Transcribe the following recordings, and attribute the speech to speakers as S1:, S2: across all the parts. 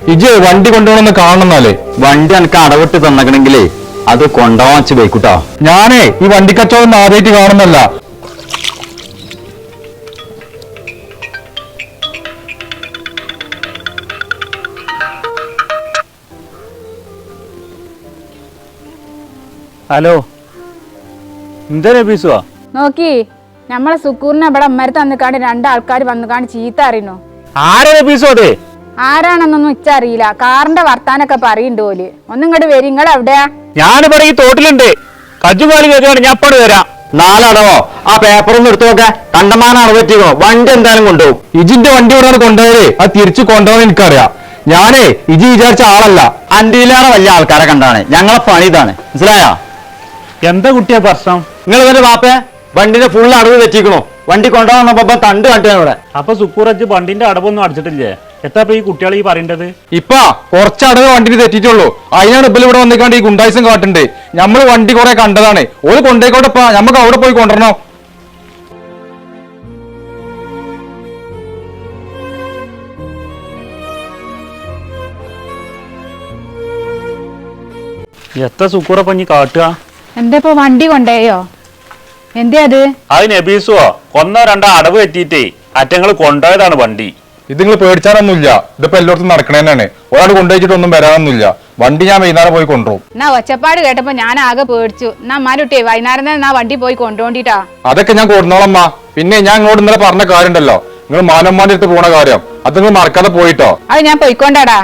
S1: ഇജ് വണ്ടി കൊണ്ടുപോകണമെന്ന് കാണണമെന്നാലേ
S2: വണ്ടി എനിക്ക് അടവിട്ട് തന്നക്കണെങ്കിലേ അത് കൊണ്ടുപോകാൻ വെച്ച് പോയിക്കൂട്ടോ
S1: ഞാനേ ഈ വണ്ടി കച്ചവടം ആദ്യമായിട്ട് കാണുന്നല്ല
S3: ഹലോ. എന്താ നബീസുവാ
S4: നോക്കി നമ്മളെ സുക്കൂറിനെ ഇവിടെ അമ്മരത്ത് വന്നിക്കാണ്ട് രണ്ടാൾക്കാർ വന്നിക്കാണ്ട് ചീത്ത അറിയണു
S3: ആരാ നബീസു അതെ?
S4: ആരാണെന്നൊന്നും ഇച്ചറിയില്ല കാറിന്റെ വർത്താനൊക്കെ പറയുന്നുണ്ട് ഓൽ. ഒന്നും ഇങ്ങോട്ട് വരും. നിങ്ങൾ എവിടെയാ?
S3: ഞാനിവിടെ ഈ തോട്ടിലുണ്ട്. കജുപാലി കയറിയാണ് ഞാൻ അപ്പോഴും വരാം.
S2: നാലടവോ? ആ പേപ്പർ ഒന്ന് എടുത്തു നോക്കെ. കണ്ടമാനം പറ്റിയോ വണ്ടി എന്തായാലും കൊണ്ടുപോകും.
S1: ഇജിന്റെ വണ്ടി ഇവിടെ കൊണ്ടുപോയത്? അത് തിരിച്ചു കൊണ്ടുപോകാൻ എനിക്കറിയാം. ഞാനേ ഇജി വിചാരിച്ച ആളല്ല.
S2: അന്റിയിലാണ് വലിയ ആൾക്കാരെ കണ്ടാണ്. ഞങ്ങളെ പണി ഇതാണ്. മനസ്സിലായോ?
S3: എന്താ കുട്ടിയാ പ്രശ്നം?
S2: നിങ്ങൾ ഇവന്റെ വാപ്പേ വണ്ടിന്റെ ഫുൾ അടവ് വെച്ചിക്കണോ വണ്ടി കൊണ്ടുപോകാൻ തണ്ട് കണ്ടാണ് ഇവിടെ.
S3: അപ്പൊ സുക്കൂറച്ച് വണ്ടിന്റെ അടവൊന്നും അടിച്ചിട്ടില്ലേ? എത്താ ഈ കുട്ടികൾ ഈ പറയേണ്ടത്?
S1: ഇപ്പൊ കുറച്ചടവ് വണ്ടിന് തെറ്റിയിട്ടുള്ളൂ. അതിനാണ് ഇപ്പൊ ഇവിടെ വന്നിക്കാണ്ട് ഈ ഗുണ്ടായിസം കാട്ടുണ്ട്. നമ്മൾ വണ്ടി കുറെ കണ്ടതാണ്. ഓര് കൊണ്ടേക്കോട്ടെ ഇപ്പൊ നമുക്ക് അവിടെ പോയി കൊണ്ടുവരണോ.
S3: എത്ര സുക്കൂറ പഞ്ഞി കാട്ടുക?
S4: എന്താ ഇപ്പൊ വണ്ടി കൊണ്ടേയോ? എന്തേ അത്?
S3: അത് നബീസോ ഒന്നോ രണ്ടോ അടവ് എത്തിയിട്ടേ അറ്റങ്ങൾ കൊണ്ടുപോയതാണ് വണ്ടി.
S1: ഇത് നിങ്ങൾ പേടിച്ചാനൊന്നുമില്ല. ഇതിപ്പോ എല്ലായിടത്തും നടക്കണേന്നാണ്. ഒരാൾ കൊണ്ടുപോയിട്ടൊന്നും വരാനൊന്നുമില്ല. വണ്ടി ഞാൻ വൈകുന്നേരം പോയി കൊണ്ടുപോകും
S4: എന്നാ ഒച്ചപ്പാട് കേട്ടപ്പോ ഞാൻ ആകെ പേടിച്ചു. എന്നാ അമ്മാരുട്ടിയെ വൈകുന്നേരം തന്നെ എന്നാ വണ്ടി പോയി കൊണ്ടുപോണ്ടിട്ടാ
S1: അതൊക്കെ ഞാൻ കൊടുന്നോളമ്മ പിന്നെ ഞാൻ ഇങ്ങോട്ട് ഇന്നലെ പറഞ്ഞ കാര്യമുണ്ടല്ലോ. നിങ്ങൾ മാനമ്മാന്റെ അടുത്ത് പോണ കാര്യം. അത് നിങ്ങൾ മറക്കാതെ പോയിട്ടോ?
S4: അത് ഞാൻ പോയിക്കൊണ്ടാടാ.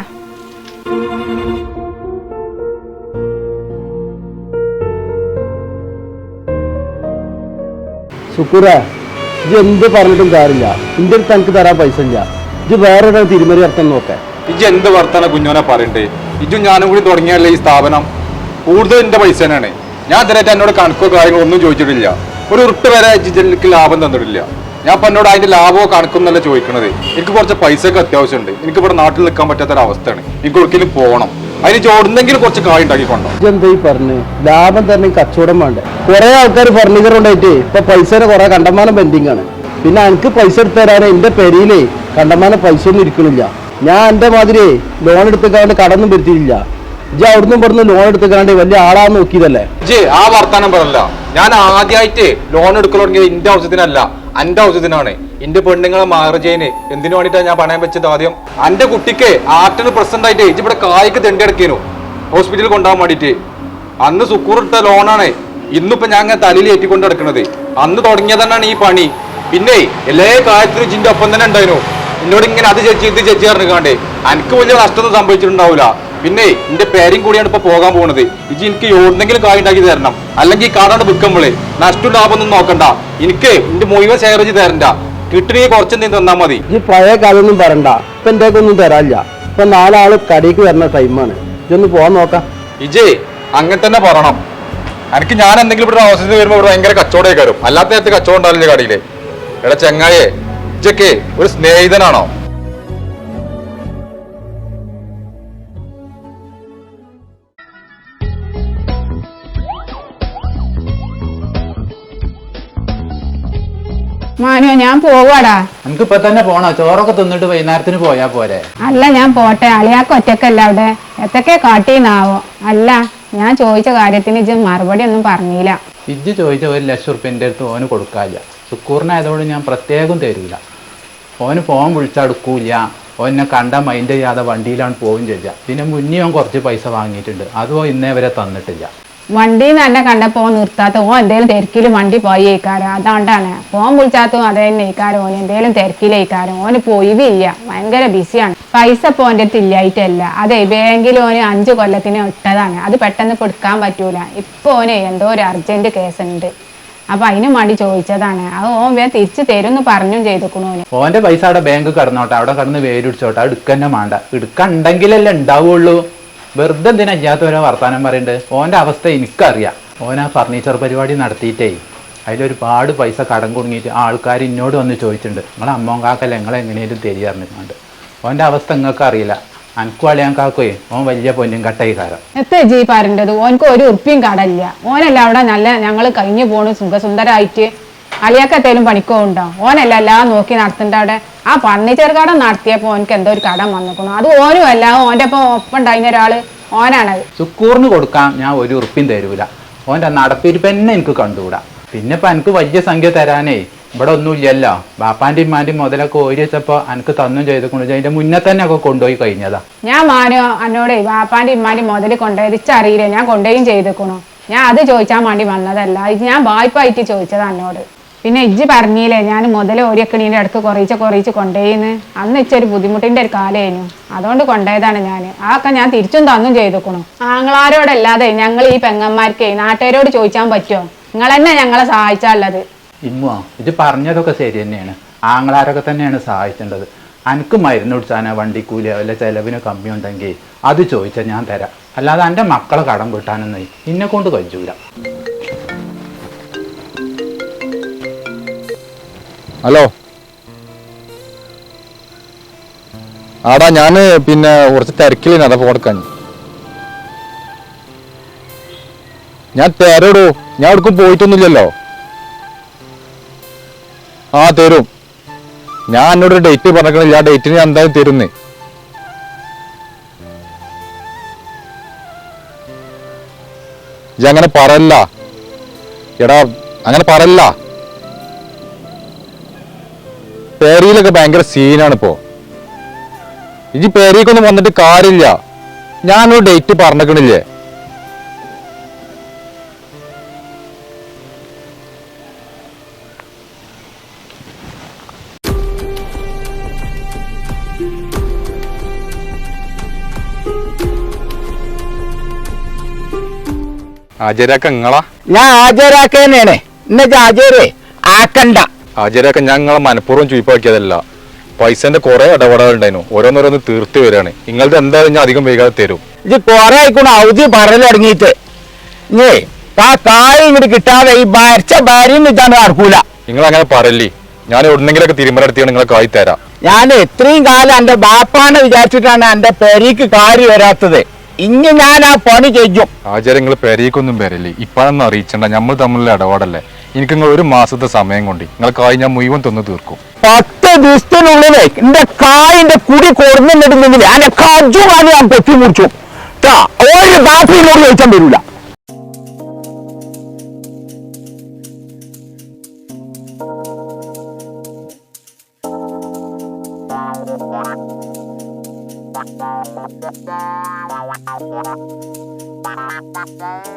S5: സുക്കൂറ ഇത് എന്ത് പറഞ്ഞിട്ടും കാര്യമില്ല. ഇന്റെ തനിക്ക് തരാൻ പൈസ ഇല്ല. ഇജ് വേറെ ഒരാൾ തിരുമറി അർത്ഥം നോക്കാം.
S1: ഇജ് എന്ത് വർത്തന കുഞ്ഞോനെ പറയണ്ടേ? ഇജും ഞാനും കൂടി തുടങ്ങിയല്ലേ ഈ സ്ഥാപനം? കൂടുതൽ എന്റെ പൈസ തന്നെയാണ്. ഞാൻ ഇതിനായിട്ട് എന്നോട് കണക്കോ കാര്യങ്ങളോ ഒന്നും ചോദിച്ചിട്ടില്ല. ഒരു ഉരുട്ട് വരെ ജിജലിക്ക് ലാഭം തന്നിട്ടില്ല. ഞാൻ ഇപ്പൊ എന്നോട് അതിന്റെ ലാഭമോ കണക്കൊന്നല്ല ചോദിക്കണത്. എനിക്ക് കുറച്ച് പൈസയൊക്കെ അത്യാവശ്യമുണ്ട്. എനിക്ക് ഇവിടെ നാട്ടിൽ നിൽക്കാൻ പറ്റാത്ത ഒരു അവസ്ഥയാണ്. എനിക്ക് ഒരിക്കലും പോകണം. അതിന് ചോടുന്നെങ്കിലും കുറച്ച് കായ് ഉണ്ടാക്കിക്കൊണ്ടോ?
S5: എന്താ ഈ പറഞ്ഞു? ലാഭം തന്നെ കച്ചവടം വേണ്ടേ? കുറെ ആൾക്കാർ ഫർണിച്ചർ ഉണ്ടായിട്ട് ഇപ്പൊ പൈസയുടെ കുറെ കണ്ടമാനം പെൻഡിങ് ആണ്. പിന്നെ എനിക്ക് പൈസ എടുത്തു തരാനേ എന്റെ പെരയിലേ കണ്ടമാനം പൈസ ഒന്നും ഇരിക്കണില്ല. ഞാൻ എന്റെ മാതിരി ലോൺ എടുത്തേക്കാണ്ട് കടന്നും വരുത്തിയില്ല. ജി അവിടുന്ന് ഇവിടുന്ന് ലോൺ എടുത്തേക്കാണ്ട് വലിയ ആളാന്ന് നോക്കിയതല്ലേ?
S1: ജി ആ വർത്താനം പറയല്ല. ഞാൻ ആദ്യമായിട്ട് ലോൺ എടുക്കൽ തുടങ്ങിയത് എന്റെ ആവശ്യത്തിനല്ല എന്റെ ആവശ്യത്തിനാണ്. എന്റെ പെണ്ണുങ്ങളെ മാറജയിന് എന്തിനു വേണ്ടിയിട്ടാണ് ഞാൻ പണയം വെച്ചത് ആദ്യം? എന്റെ കുട്ടിക്ക് ആർട്ടിന് പ്രസന്റ് ആയിട്ട് ഇജ് ഇവിടെ കായ്ക്ക് തെണ്ടിടക്കേനു ഹോസ്പിറ്റലിൽ കൊണ്ടുപോകാൻ വേണ്ടിയിട്ട്. അന്ന് സുക്കൂർ ഇട്ട ലോണാണ് ഇന്നിപ്പോ ഞാൻ തലയിൽ ഏറ്റിക്കൊണ്ട് നടക്കുന്നത് അന്ന് തുടങ്ങിയതന്നെയാണ് ഈ പണി. പിന്നെ എല്ലാ കാര്യത്തിലും ജിന്റെ ഒപ്പം തന്നെ ഉണ്ടായിരുന്നു. എന്നോട് ഇങ്ങനെ അത് ചേച്ചി ഇത് ചേച്ചി പറഞ്ഞിക്കാണ്ടേ എനിക്ക് വലിയ നഷ്ടമൊന്നും സംഭവിച്ചിട്ടുണ്ടാവില്ല പിന്നെ എന്റെ പേരും കൂടിയാണ് ഇപ്പൊ പോകാൻ പോകുന്നത് ഇജി എനിക്ക് എവിടെന്നെങ്കിലും കായ് ഉണ്ടാക്കി തരണം. അല്ലെങ്കിൽ ഈ കാടാണ്ട് വിൽക്കുമ്പോളേ നഷ്ടം ലാഭമൊന്നും നോക്കണ്ട. എനിക്ക് എന്റെ മുഴുവൻ ശേഖരിച്ച് തരണ്ട. കിട്ടണേ കുറച്ചെന്തെങ്കിലും തന്നാ മതി.
S5: ഈ പഴയ കാലൊന്നും പറയണ്ട. ഇപ്പൊ എന്റെ ഒന്നും തരാനില്ല. ഇപ്പൊ നാലാൾ കടയിലേക്ക് വരുന്ന ടൈമാണ് ഇജൊന്ന് പോവാൻ നോക്കാം.
S1: ഇജേ അങ്ങനെ തന്നെ പറയണം. എനിക്ക് ഞാൻ എന്തെങ്കിലും ഇവിടെ അവസരത്തിൽ വരുമ്പോൾ ഇവിടെ ഭയങ്കര കച്ചവടമൊക്കെ വരും അല്ലാത്ത നേരത്തെ കച്ചവടം ഉണ്ടാവില്ലേ കടയിൽ. എടാ ചെങ്ങായെ ഇജക്കെ ഒരു സ്നേഹിതനാണോ?
S4: മാനു ഞാൻ പോവാടാ.
S6: നമുക്ക് ഇപ്പൊ തന്നെ പോണോ. ചോറൊക്കെ തിന്നിട്ട് വൈകുന്നേരത്തിന് പോയാ പോരെ.
S4: അല്ല ഞാൻ പോട്ടെ. അളിയാക്ക് ഒറ്റക്കല്ല അവിടെ. എത്തൊക്കെ കാട്ടീന്നാവോ? അല്ല ഞാൻ ചോദിച്ച കാര്യത്തിന് ഇജ്ജ് മറുപടി ഒന്നും പറഞ്ഞില്ല
S6: ഇജ്ജ് ചോദിച്ച ഒരു ലക്ഷം റുപ്യ എന്റെ അടുത്ത് ഓന് കൊടുക്കാല്ല സുക്കൂറിനായതുകൊണ്ട് ഞാൻ പ്രത്യേകം തരൂല. ഓന് ഫോൺ വിളിച്ചടുക്കൂല ഓനെ കണ്ട മൈൻഡ് ചെയ്യാതെ വണ്ടിയിലാണ് പോവുകയും ചെയ്യുക പിന്നെ മുന്നേ ഓൻ കുറച്ച് പൈസ വാങ്ങിയിട്ടുണ്ട്. അതോ ഇന്നേ വരെ തന്നിട്ടില്ല.
S4: വണ്ടി തന്നെ കണ്ടപ്പോ നിർത്താത്ത ഓൻ എന്തേലും തിരക്കിൽ വണ്ടി പോയി ഏക്കാരോ അതുകൊണ്ടാണ് ഫോൺ വിളിച്ചാത്തും അത് തന്നെ ഏക്കാരോ ഓൻ എന്തേലും തിരക്കിലേക്കാരോ ഓന് പോയില്ല ഭയങ്കര ബിസിയാണ്. പൈസ പോന്റെ തില്ലായിട്ടല്ല അതെ ബാങ്കിൽ ഓന് അഞ്ചു കൊല്ലത്തിന് ഇട്ടതാണ്. അത് പെട്ടെന്ന് കൊടുക്കാൻ പറ്റൂല. ഇപ്പൊ ഓന് എന്തോ ഒരു അർജന്റ് കേസ് ഉണ്ട് അപ്പൊ അതിനും വേണ്ടി ചോദിച്ചതാണ്. അത് ഓൻ വേ തിരിച്ചു തരും പറഞ്ഞും ചെയ്തേക്കണു
S6: ഓന്റെ പൈസ അവിടെ ബാങ്ക് കടന്നോട്ടെ അവിടെ കടന്ന് വേരിടിച്ചോട്ടെ എടുക്കന്നെ വേണ്ട എടുക്കണ്ടെങ്കിലല്ലേ ഉണ്ടാവുള്ളൂ. വെറുതെ എന്തിനാ ഇല്ലാത്തവരെ വർത്താനം പറയുന്നുണ്ട് ഓന്റെ അവസ്ഥ എനിക്കറിയാം. ഓൻ ആ ഫർണിച്ചർ പരിപാടി നടത്തിയിട്ടേ അതിലൊരുപാട് പൈസ കടം കുടുങ്ങിയിട്ട് ആൾക്കാർ എന്നോട് വന്ന് ചോദിച്ചിട്ടുണ്ട്. നിങ്ങളെ അമ്മോൻ കാക്കല്ല? നിങ്ങളെ എങ്ങനെയും തിരിച്ചറിഞ്ഞിട്ടുണ്ട് ഓന്റെ അവസ്ഥ നിങ്ങൾക്ക് അറിയില്ല അനക്കും അളിയാൻ കാക്കോയെ ഓൻ വലിയ പൊന്നും കട്ടായി കാരം
S4: എത്ര ജി പറഞ്ഞത് ഓനക്ക് ഒരു ഉറുപ്പിയും കടല്ല ഓനല്ല അവിടെ നല്ല ഞങ്ങൾ കഴിഞ്ഞു പോണു സുഖസുന്ദരായിട്ട് അളിയാക്കത്തേലും പണിക്കോ ഉണ്ടോ? ഓനല്ല എല്ലാം നോക്കി നടത്തണ്ട അവിടെ. ആ ഫർണിച്ചർ കട നടത്തിയപ്പോ ഓനക്ക് എന്തോ ഒരു കടം വന്നിക്കണു അത് ഓനും അല്ല ഓന്റെ ഒപ്പം ഒപ്പം ഉണ്ടായിരുന്ന ഒരാൾ ഓനാണത്
S6: ചുക്കൂറിന് കൊടുക്കാൻ ഞാൻ ഒരു ഉറുപ്പിയും തരൂല. ഓന്റെ നടപ്പിരിപ്പ് തന്നെ എനിക്ക് കണ്ടുകൂടാ. പിന്നെ ഇപ്പൊ എനിക്ക് വലിയ സംഖ്യ തരാനേ ഇവിടെ ഒന്നുമില്ലല്ലോ ബാപ്പാന്റെയും മാന്റെയും മുതലൊക്കെ ഓരി വെച്ചപ്പോ എനിക്ക് തന്നും ചെയ്തിട്ടുണ്ട് അതിന്റെ മുന്നേ തന്നെ ഒക്കെ കൊണ്ടുപോയി കഴിഞ്ഞതാ.
S4: ഞാൻ മാനോ എന്നോട് ബാപ്പാന്റെ ഇമ്മാന്റെ മുതൽ കൊണ്ടുപോയത് ഇച്ചറിയില്ല? ഞാൻ കൊണ്ടുപോയും ചെയ്തേക്കണോ ഞാൻ അത് ചോദിച്ചാൻ വേണ്ടി വന്നതല്ല. ഇത് ഞാൻ വായ്പായിട്ട് ചോദിച്ചതാ എന്നോട് പിന്നെ ഇജ്ജ് പറഞ്ഞില്ലേ ഞാൻ മുതൽ ഓരിയക്കണീന്റെ അടുത്ത് കുറയിച്ച് കുറയിച്ച് കൊണ്ടുപോയിന്ന് അന്ന് ഇച്ചൊരു ബുദ്ധിമുട്ടിന്റെ ഒരു കാലമായിരുന്നു അതുകൊണ്ട് കൊണ്ടുപോയതാണ് ഞാൻ ആക്കെ ഞാൻ തിരിച്ചും തന്നും ചെയ്തേക്കണു. ആങ്ങളാരോടല്ലാതെ ഞങ്ങൾ ഈ പെങ്ങന്മാർക്ക് നാട്ടുകാരോട് ചോദിച്ചാൻ പറ്റുമോ നിങ്ങൾ തന്നെ ഞങ്ങളെ സഹായിച്ചാലുള്ളത്
S6: ഇമ്മോ ഇത് പറഞ്ഞതൊക്കെ ശരി തന്നെയാണ്. ആങ്ങളാരൊക്കെ തന്നെയാണ് സഹായിക്കേണ്ടത് എനിക്ക് മരുന്ന് കുടിച്ചാനോ വണ്ടിക്കൂലിയോ വല്ല ചിലവിനോ കമ്മി ഉണ്ടെങ്കിൽ അത് ചോദിച്ചാൽ ഞാൻ തരാം. അല്ലാതെ എന്റെ മക്കളെ കടം കിട്ടാനൊന്നും ഇന്നെ കൊണ്ട് കഴിയൂല
S1: ഹലോ. ആടാ ഞാൻ പിന്നെ കുറച്ച് തിരക്കിലാണ് അതാ കൊടുക്കാൻ ഞാൻ തരടൂ. ഞാൻ എവിടേക്കും പോയിട്ടൊന്നുമില്ലല്ലോ. ആ തരും. ഞാൻ എന്നോട് ഡേറ്റ് പറഞ്ഞില്ല ആ ഡേറ്റിന് ഞാൻ എന്തായാലും തരുന്നേ. ഇജ്ജ് അങ്ങനെ പറയല്ല. എടാ അങ്ങനെ പറയല്ല. പേരിയിലൊക്കെ ഭയങ്കര സീനാണ് ഇപ്പോ. ഇജി പേരിക്കൊന്നും വന്നിട്ട് കാര്യമില്ല. ഞാനൊരു ഡേറ്റ് പറഞ്ഞേക്കണില്ലേ? ആചാര്യാക്ക നിങ്ങളാ?
S2: ഞാൻ ഹാജരാക്ക തന്നെയാണ് എന്നെ ഹാജരേ ആക്കണ്ട.
S1: ആചാര്യാക്ക ഞങ്ങളെ മനഃപൂർവം ചുയിപ്പാക്കിയതല്ല. പൈസന്റെ കുറെ ഇടപെടലുണ്ടായിരുന്നു. ഓരോന്നോരോന്ന് തീർത്ത് വരികയാണ്. നിങ്ങളത് എന്തായാലും ഞാൻ അധികം വൈകാതെ തരും.
S2: ഇത് കൊറേ ആയിക്കൊണ്ട് അവധി പറഞ്ഞിട്ട് ആ കായ് ഇങ്ങോട്ട് കിട്ടാതെ ഈ ഭരിച്ച ഭാര്യയും ഇതാണ് നടക്കൂല
S1: നിങ്ങൾ അങ്ങനെ പറയല്ലേ. ഞാൻ എവിടെന്നെങ്കിലൊക്കെ തിരുമലെടുത്തിയാണ് നിങ്ങളെ കായി തരാം.
S2: ഞാൻ ഇത്രയും കാലം എന്റെ ബാപ്പാനെ വിചാരിച്ചിട്ടാണ് എന്റെ പെരീക്ക് കാര്യം വരാത്തത്. ഇനി ഞാൻ ആ പണി ചെയ്യും.
S1: ആചാര്യങ്ങൾ പെരേക്കൊന്നും വരല്ലേ. ഇപ്പോഴൊന്നും അറിയിച്ചണ്ട. നമ്മൾ തമ്മിലുള്ള ഇടപാടല്ലേ. എനിക്ക് നിങ്ങൾ ഒരു മാസത്തെ സമയം കൊണ്ട് നിങ്ങൾ കായ് ഞാൻ മുഴുവൻ തന്നു തീർക്കും.
S2: പത്ത് ദിവസത്തിനുള്ളിലെ എന്റെ കായിന്റെ കുടി കൊടുന്നിട്ടുണ്ടെങ്കിൽ എന്റെ കജു കാലം ഞാൻ പെട്ടി മുറിച്ചു. ട്ടാ, ഒരു ബാപ്പിനോട് ചോദിച്ചാൻ വരില്ല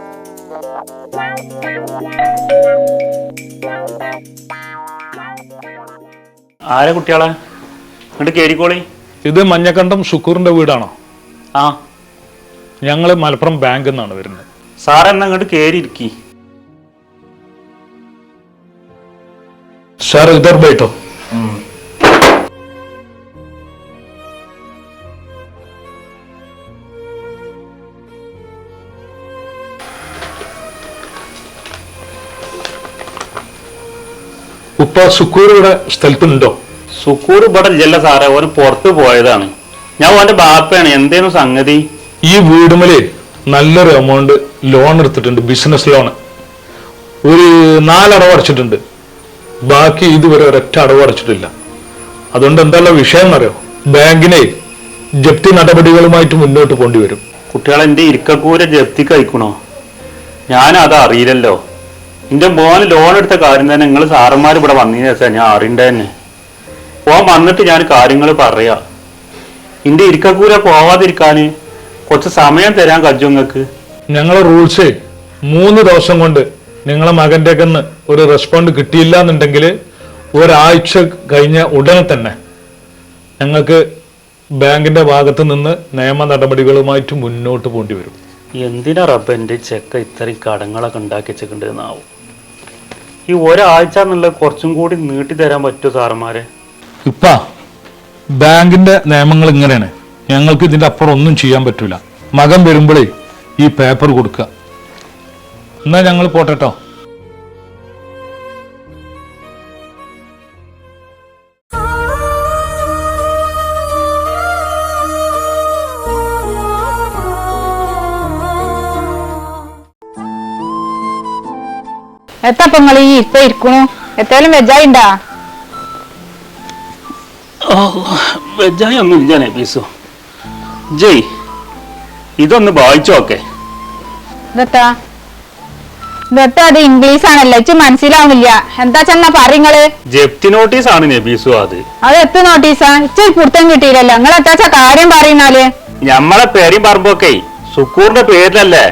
S3: ആരെ കുട്ടികളെ എന്നിട്ട് കേരിക്കോളി
S7: ഇത് മഞ്ഞക്കണ്ടം ഷുക്കൂറിന്റെ വീടാണോ?
S3: ആ.
S7: ഞങ്ങൾ മലപ്പുറം ബാങ്കിൽ നിന്നാണ് വരുന്നത്.
S3: സാറെന്നാ ഇങ്ങോട്ട് അങ്ങോട്ട് കയറി ഇരിക്കി
S7: സാർ ഇതർ ബൈട്ടോ? ഉപ്പ സുക്കൂർ ഇവിടെ സ്ഥലത്തുണ്ടോ?
S3: സുക്കൂർ ഇവിടെ ഇല്ലല്ല സാറേ ഓന് പുറത്ത് പോയതാണ്. ഞാൻ ഓന്റെ ബാപ്പയാണ് എന്തേനു സംഗതി?
S7: ഈ വീടുമലെ നല്ലൊരു എമൗണ്ട് ലോൺ എടുത്തിട്ടുണ്ട് ബിസിനസ് ലോൺ ഒരു നാലടവ് അടച്ചിട്ടുണ്ട്. ബാക്കി ഇതുവരെ ഒരൊറ്റ അടവ് അടച്ചിട്ടില്ല. അതുകൊണ്ട് എന്താ വിഷയം എന്നറിയോ ബാങ്കിനെ ജപ്തി നടപടികളുമായിട്ട് മുന്നോട്ട് പോണ്ടി വരും
S3: കുട്ടികളെ എന്റെ ഇരിക്കക്കൂര ജപ്തി കഴിക്കണോ ഞാൻ അത് അറിയില്ലല്ലോ. എന്റെ മോന് ലോൺ എടുത്ത കാര്യം തന്നെ നിങ്ങൾ സാറന്മാർ ഇവിടെ വന്നതിന് ശേഷം ഞാൻ അറിയണ്ട തന്നെ. പോവാൻ വന്നിട്ട് ഞാൻ കാര്യങ്ങൾ പറയാ. എന്റെ ഇരിക്കക്കൂര പോവാതിരിക്കാന് കുറച്ച് സമയം തരാൻ കജ്ജു നിങ്ങൾക്ക്
S7: ഞങ്ങളെ റൂൾസ് മൂന്ന് ദിവസം കൊണ്ട് നിങ്ങളെ മകന്റെ കന്ന് ഒരു റെസ്പോണ്ട് കിട്ടിയില്ല എന്നുണ്ടെങ്കിൽ ഒരാഴ്ച കഴിഞ്ഞ ഉടനെ തന്നെ ഞങ്ങൾക്ക് ബാങ്കിന്റെ ഭാഗത്ത് നിന്ന് നിയമ നടപടികളുമായിട്ട് മുന്നോട്ട് പോണ്ടി വരും.
S3: എന്തിനാ റബ്ബ് എന്റെ ചെക്ക ഇത്രയും കടങ്ങളൊക്കെ ഉണ്ടാക്കി വെച്ചിട്ടുണ്ടെന്നാവും ഈ ഒരാഴ്ച എന്നുള്ളത് കുറച്ചും കൂടി നീട്ടി തരാൻ പറ്റുമോ സാറന്മാരെ?
S7: ഇപ്പ ബാങ്കിന്റെ നിയമങ്ങൾ ഇങ്ങനെയാണ്. ഞങ്ങൾക്ക് ഇതിന്റെ അപ്പുറം ഒന്നും ചെയ്യാൻ പറ്റൂല. മകൻ വരുമ്പോഴേ ഈ പേപ്പർ കൊടുക്കുക എന്നാ ഞങ്ങൾ പോട്ടെട്ടോ.
S4: എത്തപ്പോ നിങ്ങൾ ഈ ഇപ്പൊ ഇരിക്കണു? എത്തേലും വെജായിണ്ടാ?
S3: വെജായി ഒന്നും ഇല്ല നബീസു ജയ് ഇതൊന്ന് വായിച്ചോക്കെ.
S4: ഇതെത്താ? ഇതെത്താ അത് ഇംഗ്ലീഷ് ആണല്ലോ ഇച്ച് മനസ്സിലാവുന്നില്ല. എന്താ ചെന്നാ പറയുങ്ങൾ
S3: ജപ്തി നോട്ടീസ് ആണ് നബീസു അത്.
S4: അത് എത്ത് നോട്ടീസാ? ഇച്ച് പുറത്തും കിട്ടിയില്ലല്ലോ. നിങ്ങൾ എത്താച്ച കാര്യം പറയുന്നാൽ
S3: ഞമ്മളെ പേരും പറമ്പൊക്കെ സുക്കൂറിന്റെ പേരിലല്ലേ?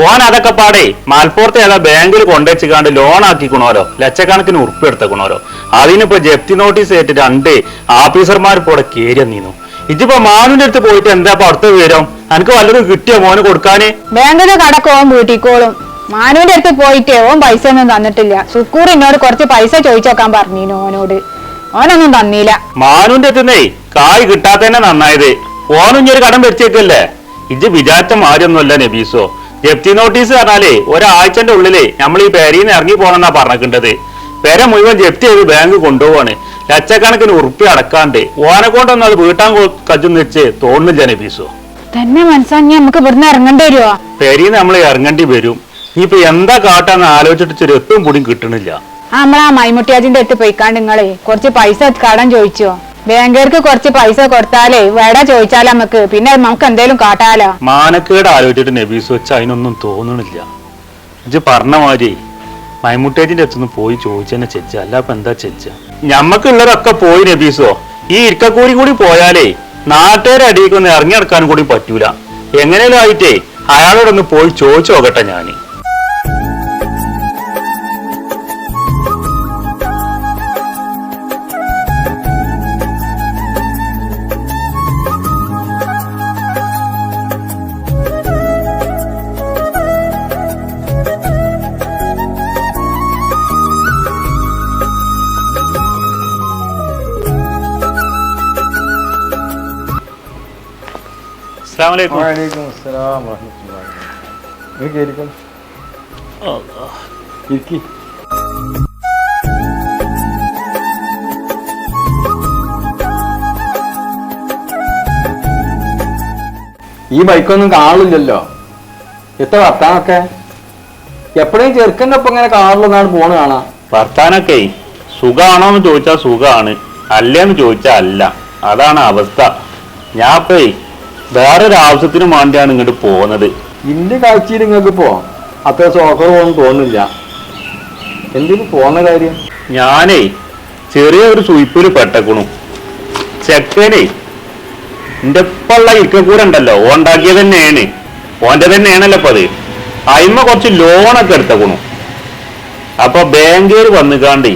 S3: ഓൻ അതൊക്കെ പാടേ മലപ്പുറത്തെ ഏതാ ബാങ്കിൽ കൊണ്ടുവച്ചിക്കാണ്ട് ലോൺ ആക്കിക്കണോരോ? ലക്ഷക്കണക്കിന് ഉറുപ്പ് എടുത്തക്കണോലോ അതിനിപ്പോ ജപ്തി നോട്ടീസ് ഏറ്റ് രണ്ട് ഓഫീസർമാർ ഇപ്പൊ ഇവിടെ കേരി നീന്നു. ഇതിപ്പോ മാനുവിന്റെ അടുത്ത് പോയിട്ട് എന്താ അടുത്ത വിവരം? എനിക്ക് വല്ലതും കിട്ടിയോ മോന് കൊടുക്കാന്?
S4: ബാങ്കിന് കടക്ക് ഓൻ വീട്ടിക്കോളും മാനുവിന്റെ അടുത്ത് പോയിട്ട് ഓൻ പൈസ ഒന്നും തന്നിട്ടില്ല. സുക്കൂർ എന്നോട് കുറച്ച് പൈസ ചോദിച്ചോക്കാൻ പറഞ്ഞു ഓനോട്. ഓനൊന്നും തന്നില്ല.
S3: മാനുവിന്റെ അടുത്തുന്നേ കായ് കിട്ടാത്തന്നെ നന്നായത്. ഓനും ഇനി ഒരു കടം വെച്ചേക്കല്ലേ? ഇത് വിചാരിച്ച മാറിയൊന്നുമല്ല നബീസോ. ജപ്തി നോട്ടീസ് പറഞ്ഞാലേ ഒരാഴ്ചന്റെ ഉള്ളിലേ നമ്മൾ ഈ പേരിന്ന് ഇറങ്ങി പോകണമെന്നാ പറഞ്ഞിട്ടുണ്ടത്. പേര മുഴുവൻ ജപ്തി ചെയ്ത് ബാങ്ക് കൊണ്ടുപോവാണ്. ലക്ഷക്കണക്കിന് ഉറുപ്പി അടക്കാണ്ട്. ഓനെ കൊണ്ടൊന്നും അത് വീട്ടാൻ കജുന്ന് വെച്ച് തോന്നുന്നില്ല നബീസോ.
S4: തന്നെ മനസ്സാങ്ങി നമുക്ക് ഇവിടുന്ന് ഇറങ്ങേണ്ടി വരുമോ
S3: പേരിന്ന് നമ്മൾ ഇറങ്ങേണ്ടി വരും. ഇനിയിപ്പൊ എന്താ കാട്ടാന്ന് ആലോചിച്ചിട്ട് ചെറിയ എത്തും പൊടിയും കിട്ടണില്ല.
S4: ആ നമ്മളാ മൈമുട്ടിയാജിന്റെ അടുത്ത് പോയിക്കാണ്ട് നിങ്ങളെ കുറച്ച് പൈസ കാടാൻ ചോദിച്ചോ? ബാങ്കുകാർക്ക് കുറച്ച് പൈസ കൊടുത്താലേ വേട ചോദിച്ചാൽ നമുക്ക്. പിന്നെ നമുക്ക് എന്തേലും കാട്ടാലോ?
S3: മാനക്കേട് ആലോചിച്ചിട്ട് നബീസ് വെച്ച് അതിനൊന്നും തോന്നണില്ല. ഇജ്ജ് പറഞ്ഞ മാതിരി മൈമുട്ടേജിന്റെ അടുത്തുനിന്ന് പോയി ചോദിച്ചെന്നെ ചെച്ച അല്ല അപ്പൊ എന്താ ചെച്ച ഞമ്മക്കുള്ളതൊക്കെ പോയി നബീസോ. ഈ ഇരിക്കക്കൂടി കൂടി പോയാലേ നാട്ടുകാരെ അടിയിക്കൊന്ന് ഇറങ്ങി നടക്കാനും കൂടി പറ്റൂല. എങ്ങനെയാലും ആയിട്ടേ അയാളോടൊന്ന് പോയി ചോദിച്ചു നോക്കട്ടെ ഞാൻ. അസ്സലാമു അലൈക്കും
S2: ഈ ബൈക്കൊന്നും കാണില്ലല്ലോ എത്ര വർത്താനൊക്കെ? എപ്പോഴും ചെറുക്കന്റെ ഒപ്പം ഇങ്ങനെ കാറിലൊന്നാണ് പോണ് കാണാം.
S3: വർത്താനൊക്കെ സുഖാണോ എന്ന് ചോദിച്ചാൽ സുഖാണ്. അല്ലേന്ന് ചോദിച്ചാൽ അല്ല. അതാണ് അവസ്ഥ. ഞാൻ ഇപ്പേ വേറൊരു ആവശ്യത്തിന് വേണ്ടിയാണ് ഇങ്ങോട്ട് പോകുന്നത്.
S2: ഇന്റെ കാഴ്ചയിൽ നിങ്ങൾക്ക് പോവാം അത്ര സോഹറൊന്നും തോന്നുന്നില്ല. എന്തിനു പോന്ന കാര്യം?
S3: ഞാനേ ചെറിയ ഒരു സുയിപ്പിൽ പെട്ടക്കണു. ചെക്കനെ എന്റെ ഇപ്പുള്ള ഇരിക്കക്കൂടെ ഉണ്ടല്ലോ ഓണ്ടാക്കിയത് തന്നെയാണ്. ഓന്റെ തന്നെയാണല്ലോ ഇപ്പൊ അത് അയിമ കുറച്ച് ലോണൊക്കെ എടുത്തക്കണു. അപ്പൊ ബാങ്കേര് വന്നുകാണ്ട്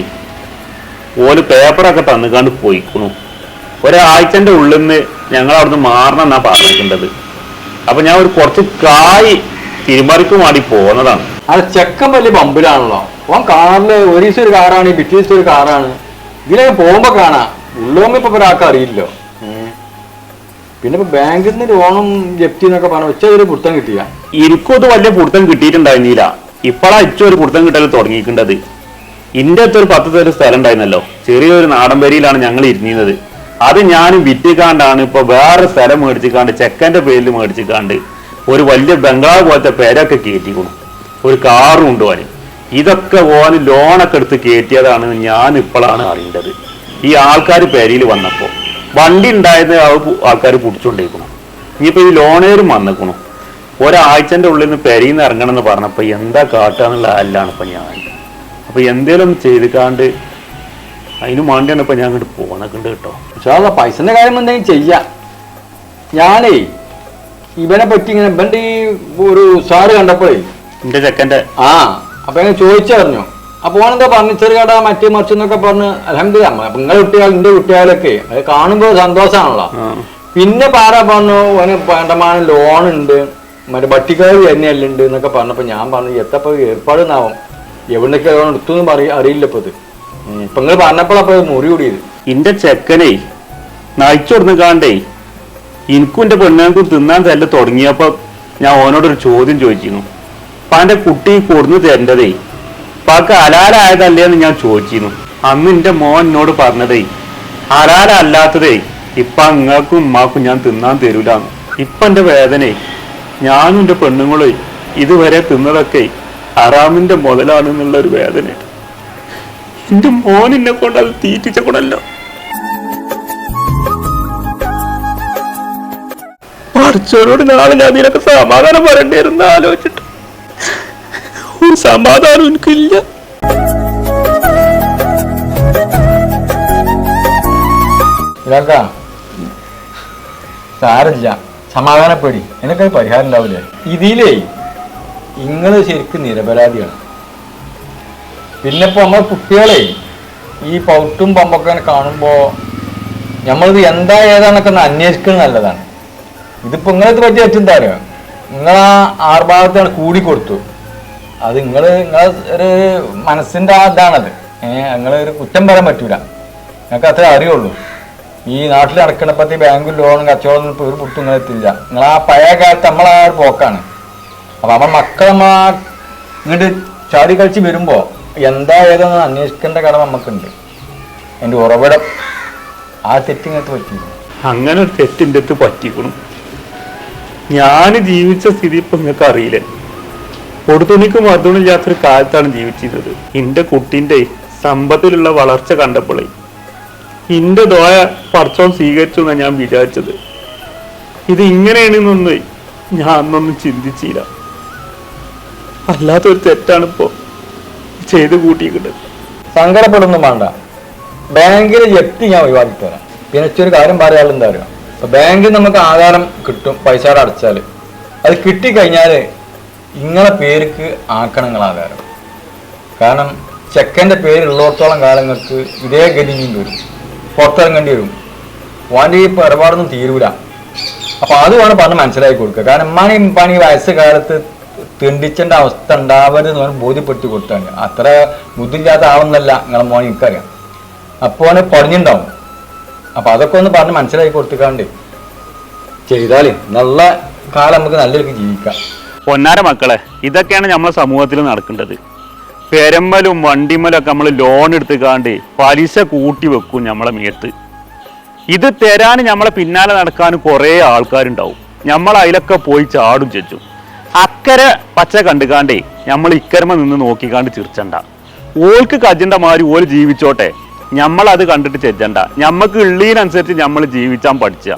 S3: ഓൽ പേപ്പറൊക്കെ തന്നുകാണ്ട് പോയിക്കണു. ഒരാഴ്ചന്റെ ഉള്ളിൽ നിന്ന് ഞങ്ങൾ അവിടുന്ന് മാറണം എന്നാ പറഞ്ഞിട്ടുണ്ടത്. അപ്പൊ ഞാൻ ഒരു കുറച്ച് കായ് തിരുമറിക്ക് വേണ്ടി പോകുന്നതാണ്
S2: അത് ചെക്കൻ വലിയ ബമ്പിലാണല്ലോ. ഓൻ കാറിൽ ഒരു ദിവസം ഒരു കാറാണ് പിറ്റേ ദിവസം ഒരു കാറാണ്. ഇതിലൊക്കെ പോകുമ്പോ കാണാ. ഉള്ളോമ്മ ഇപ്പൊ ഒരാൾക്ക് അറിയില്ലോ. പിന്നെ ഇപ്പൊ ബാങ്കിൽ നിന്ന് ലോണും ജപ്തി എന്നൊക്കെ പറഞ്ഞ ഉച്ച ഒരു പുരുത്തം കിട്ടിയ.
S3: എനിക്കും അത് വലിയ പുരുത്തം കിട്ടിയിട്ടുണ്ടായിരുന്നില്ല. ഇപ്പോഴാ ഇച്ച ഒരു പുരുത്തം കിട്ടൽ തുടങ്ങിയിട്ടുണ്ടത്. ഇന്റെ അടുത്തൊരു പത്ത് തരം സ്ഥലം ഉണ്ടായിരുന്നല്ലോ. ചെറിയൊരു നാടൻ പേരിലാണ് ഞങ്ങൾ ഇരുന്നിരുന്നത്. അത് ഞാൻ വിറ്റിക്കാണ്ടാണ് ഇപ്പൊ വേറെ സ്ഥലം മേടിച്ചിക്കാണ്ട് ചെക്കന്റെ പേരിൽ മേടിച്ചിക്കാണ്ട് ഒരു വലിയ ബംഗ്ലാവ് പോലത്തെ പേരൊക്കെ കയറ്റിക്കണം. ഒരു കാറും ഉണ്ട് ഇതൊക്കെ ഓന് ലോണൊക്കെ എടുത്ത് കയറ്റിയതാണ് ഞാൻ ഇപ്പോഴാണ് അറിയേണ്ടത്. ഈ ആൾക്കാർ പേരിൽ വന്നപ്പോ വണ്ടി ഉണ്ടായത് ആൾക്കാർ പിടിച്ചോണ്ടിരിക്കണം. ഇനിയിപ്പോ ഈ ലോണേരും വന്നിക്കണം. ഒരാഴ്ചന്റെ ഉള്ളിൽ നിന്ന് പെരയിൽ നിന്ന് ഇറങ്ങണം എന്ന് പറഞ്ഞപ്പോ എന്താ കാട്ടാന്നുള്ള അല്ലാണ് ഇപ്പൊ ഞാൻ. അപ്പൊ എന്തേലും ചെയ്തിക്കാണ്ട് അതിന് വേണ്ടിയാണ് ഇപ്പൊ ഞാൻ അങ്ങോട്ട് പോകണക്കുണ്ട് കേട്ടോ.
S2: പക്ഷേ പൈസന്റെ കാര്യം എന്തെങ്കിലും ചെയ്യാം. ഞാനേ ഇവനെ പറ്റി ഇങ്ങനെ ഇവന്റെ ഈ ഒരു സാറ് കണ്ടപ്പോഴേ
S3: എന്റെ ചെക്കന്റെ
S2: ആ അപ്പൊ ഞാൻ ചോദിച്ചറിഞ്ഞു. അപ്പൊ ഓണെന്താ ഫർണിച്ചർ കട മറ്റേ മറിച്ചെന്നൊക്കെ പറഞ്ഞ് അലഹമില്ല നിങ്ങളെ കുട്ടികൾ എന്റെ കുട്ടികളൊക്കെ അത് കാണുമ്പോൾ
S3: സന്തോഷമാണല്ലോ
S2: പിന്നെ പാറ പറഞ്ഞു ഓന് വേണ്ടമാനം ലോൺ ഉണ്ട് മറ്റേ ബട്ടിക്കാർ തന്നെയല്ല ഉണ്ട് എന്നൊക്കെ പറഞ്ഞപ്പോ ഞാൻ പറഞ്ഞു എത്തപ്പോ ഏർപ്പാടുന്നാവും എവിടേക്ക് ലോൺ എടുത്തു പറയ അറിയില്ല ഇപ്പൊ ഇത്. ഇപ്പൊ നിങ്ങൾ പറഞ്ഞപ്പോഴപ്പോ മുറി കൂടിയത്.
S3: എന്റെ ചെക്കനെ നയിച്ചു കാണ്ടേ എനിക്കും എന്റെ പെണ്ണുങ്ങൾക്കും തിന്നാൻ തല്ല തുടങ്ങിയപ്പോ ഞാൻ ഓനോടൊരു ചോദ്യം ചോദിച്ചിരുന്നു. അപ്പൊ എന്റെ കുട്ടി കൊടുന്നു തരേണ്ടതേ പാക്ക് അലാലായതല്ലേ എന്ന് ഞാൻ ചോദിച്ചിരുന്നു. അന്ന് എന്റെ മോൻ എന്നോട് പറഞ്ഞതേ അലാലല്ലാത്തതേ ഇപ്പൊ അങ്ങൾക്കും ഉമ്മാക്കും ഞാൻ തിന്നാൻ തരൂലാന്ന് ഇപ്പൊ എന്റെ വേദനേ ഞാനും എന്റെ പെണ്ണുങ്ങളെ ഇതുവരെ തിന്നതൊക്കെ അറാമിന്റെ മുതലാണെന്നുള്ള ഒരു വേദന എന്റെ മോൻ എന്നെ കൊണ്ട് അത് തീറ്റിച്ച കൂടല്ലോ പഠിച്ചവരോട് നാളെ ഞാൻ നിനക്ക് സമാധാനം വരണ്ടിരുന്ന ആലോചിച്ചിട്ട്. ഒരു സമാധാനം എനിക്കില്ല.
S2: സാരല്ല സമാധാനപ്പെടി. എനിക്കത് പരിഹാരം ഉണ്ടാവില്ലേ? ഇതിലേ നിങ്ങൾ ശരിക്കും നിരപരാധിയാണ്. പിന്നെ ഇപ്പൊ നമ്മളെ കുട്ടികളെ ഈ പൗട്ടും പമ്പൊക്കെ കാണുമ്പോൾ കാണുമ്പോ നമ്മളിത് എന്താ ഏതാണൊക്കെ ഒന്ന് അന്വേഷിക്കുന്നത് നല്ലതാണ്. ഇതിപ്പോ നിങ്ങളിത് പറ്റി പറ്റും? അറിയാം? നിങ്ങൾ ആ ആർഭാഗത്താണ് കൂടി കൊടുത്തു. അത് നിങ്ങൾ നിങ്ങളെ ഒരു മനസ്സിന്റെ ആ ഇതാണത്. ഏഹ് നിങ്ങൾ ഒരു കുറ്റം പറയാൻ പറ്റൂല. നിങ്ങൾക്ക് അത്രേ അറിയുള്ളൂ. ഈ നാട്ടിൽ നടക്കണപ്പത്തി ബാങ്കും ലോണും കച്ചവടം ഇപ്പോൾ ഒരു പുട്ടും നിങ്ങൾ എത്തില്ല. നിങ്ങൾ ആ പഴയ കാലത്ത് നമ്മളെ ആ ഒരു പോക്കാണ്. അപ്പൊ നമ്മൾ മക്കൾ ഇങ്ങോട്ട് ചാടി കളിച്ച് വരുമ്പോ എന്താ ഏതെന്ന് അന്വേഷിക്കേണ്ട കടമ നമുക്കുണ്ട് എന്റെ ഉറവിടം ആ തെറ്റിങ്ങനത്ത് പറ്റിയില്ല.
S3: അങ്ങനെ ഒരു തെറ്റിന്റെ അടുത്ത് പറ്റിക്കണം. ഞാൻ ജീവിച്ച സ്ഥിതി ഇപ്പൊ നിങ്ങൾക്ക് അറിയില്ലേ? കൊടുത്തുണിക്ക് മർദ്ദമില്ലാത്തൊരു കാലത്താണ് ജീവിച്ചിരുന്നത്. എന്റെ കുട്ടിന്റെ സമ്പത്തിലുള്ള വളർച്ച കണ്ടപ്പോഴേ എന്റെ ദോയ പറച്ചോൺ സ്വീകരിച്ചു എന്നാണ് ഞാൻ വിചാരിച്ചത്. ഇത് ഇങ്ങനെയാണെന്നൊന്ന് ഞാൻ അന്നൊന്നും ചിന്തിച്ചില്ല. അല്ലാത്തൊരു തെറ്റാണിപ്പോ ചെയ്ത് കൂട്ടിയിട്ടത്
S2: സങ്കടപ്പെടുന്നു വേണ്ട. ബാങ്കിലെ വ്യക്തി ഞാൻ ഒഴിവാക്കി തരാം പിന്നെ ഒരു കാര്യം പറയാനുള്ള എന്താ പറയുക ഇപ്പൊ ബാങ്കിൽ നമുക്ക് ആധാരം കിട്ടും പൈസ അടച്ചാൽ അത് കിട്ടിക്കഴിഞ്ഞാൽ ഇങ്ങളെ പേർക്ക് ആക്കണം നിങ്ങൾ ആധാരം. കാരണം ചെക്കന്റെ പേരുള്ളിടത്തോളം കാലങ്ങൾക്ക് ഇതേ ഗതി ഇനിയും വരും. പുറത്തിറങ്ങേണ്ടി വരും. വാണ്ടി ഈ ഇടപാടൊന്നും തീരൂല. അപ്പോൾ അത് വേണം പറഞ്ഞ് മനസ്സിലാക്കി കൊടുക്കുക. കാരണം മണി പണി വയസ്സ് കാലത്ത് തിണ്ടിച്ചേണ്ട അവസ്ഥ ഉണ്ടാവരുത് എന്ന് പറഞ്ഞ് ബോധ്യപ്പെടുത്തി കൊടുത്താണ്. അത്ര ബുദ്ധില്ലാത്ത ആവുന്നല്ല നിങ്ങളെ മോനെ എനിക്കറിയാം. അപ്പോൾ അവന് അപ്പൊ അതൊക്കെ ഒന്ന് പറഞ്ഞ് മനസ്സിലാക്കി കൊടുത്തിക്കാണ്ട് ചെയ്താലേ നല്ല കാലം നമുക്ക് നല്ലൊരു ജീവിക്കാം.
S3: പൊന്നാര മക്കളെ ഇതൊക്കെയാണ് നമ്മളെ സമൂഹത്തിൽ നടക്കേണ്ടത്. പെരമ്പലും വണ്ടിമലും ഒക്കെ നമ്മൾ ലോൺ എടുത്തുകാണ്ട് പലിശ കൂട്ടി വെക്കും നമ്മളെ മേത്ത്. ഇത് തരാൻ നമ്മളെ പിന്നാലെ നടക്കാൻ കുറേ ആൾക്കാരുണ്ടാവും. നമ്മൾ അതിലൊക്കെ പോയി ചാടും ചെച്ചും അക്കരെ പച്ച കണ്ടുകാണ്ടേ നമ്മൾ ഇക്കരമ നിന്ന് നോക്കിക്കാണ്ട് ചിരിച്ചണ്ട. ഓൾക്ക് കജണ്ട മാതിരി ഓൽ ജീവിച്ചോട്ടെ. നമ്മൾ അത് കണ്ടിട്ട് ചെല്ലണ്ട ഞമ്മക്ക് ഉള്ളതിനനുസരിച്ച് നമ്മൾ ജീവിച്ചാൻ പഠിച്ച.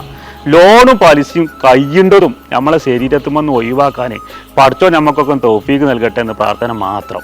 S3: ലോണും പലിശയും കഴിയേണ്ടതും നമ്മളെ ശരീരത്തുമെന്ന് ഒഴിവാക്കാനേ പഠിച്ചോ നമുക്കൊക്കെ തോഫീക്ക് നൽകട്ടെ എന്ന് പ്രാർത്ഥന മാത്രം.